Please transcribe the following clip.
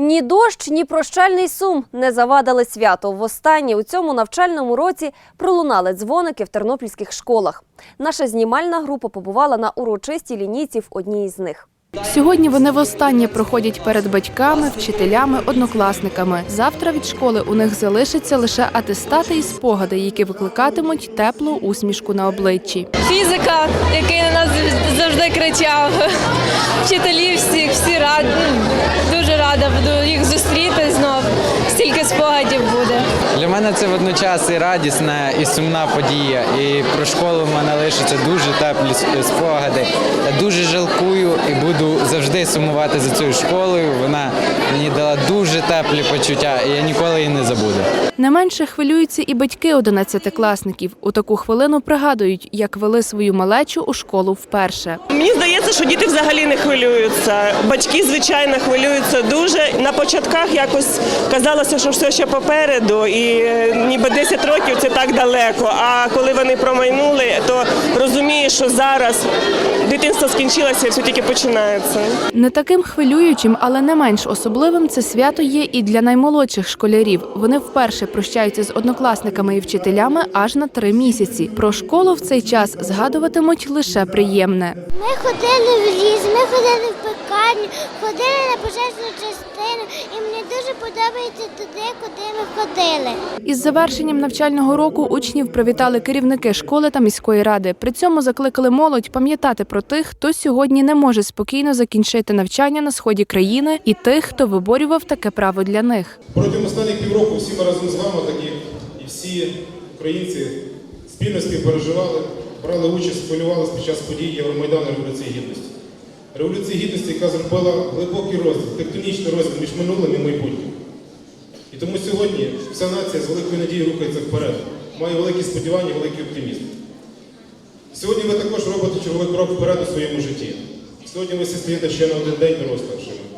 Ні дощ, ні прощальний сум не завадили свято. Востаннє у цьому навчальному році пролунали дзвоники в тернопільських школах. Наша знімальна група побувала на урочистій лінійці в одній із них. Сьогодні вони востаннє проходять перед батьками, вчителями, однокласниками. Завтра від школи у них залишаться лише атестати і спогади, які викликатимуть теплу усмішку на обличчі. фізика, який на нас завжди кричав. Вчителі всіх, всі раді. Мене це водночас і радісна, і сумна подія. І про школу в мене лишаться дуже теплі спогади. Я дуже жалкую і буду завжди сумувати за цією школою. Вона мені дала дуже теплі почуття, і я ніколи її не забуду. Не менше хвилюються і батьки одинадцятикласників. У таку хвилину пригадують, як вели свою малечу у школу вперше. Мені здається, що діти взагалі не хвилюються. Батьки, звичайно, хвилюються дуже. На початках якось казалося, що все ще попереду, і ніби 10 років це так далеко. А коли вони промайнули, то розумієш, що зараз дитинство скінчилося і все тільки починається. Не таким хвилюючим, але не менш особливим це свято є і для наймолодших школярів. Вони вперше прощаються з однокласниками і вчителями аж на три місяці. Про школу в цей час згадуватимуть лише приємне. Ми ходили в ліс, ми ходили в пекарню, ходили на пожежну частину, і мені дуже подобається туди, куди ми ходили. Із завершенням навчального року учнів привітали керівники школи та міської ради. При цьому закликали молодь пам'ятати про тих, хто сьогодні не може спокійно закінчити навчання на сході країни, і тих, хто виборював таке право для них. Протягом останніх півроку всі ми разом з вами, так і, всі українці спільно співпереживали, брали участь, хвилювалися під час подій Євромайдану Революції Гідності. Революція Гідності, яка зробила глибокий розділ, тектонічний розділ між минулим і майбутнім. І тому сьогодні вся нація з великою надією рухається вперед, має великі сподівання, великий оптимізм. Сьогодні ви також робите черговий крок вперед у своєму житті. Сьогодні ви всі стаєте ще на один день дорослішими.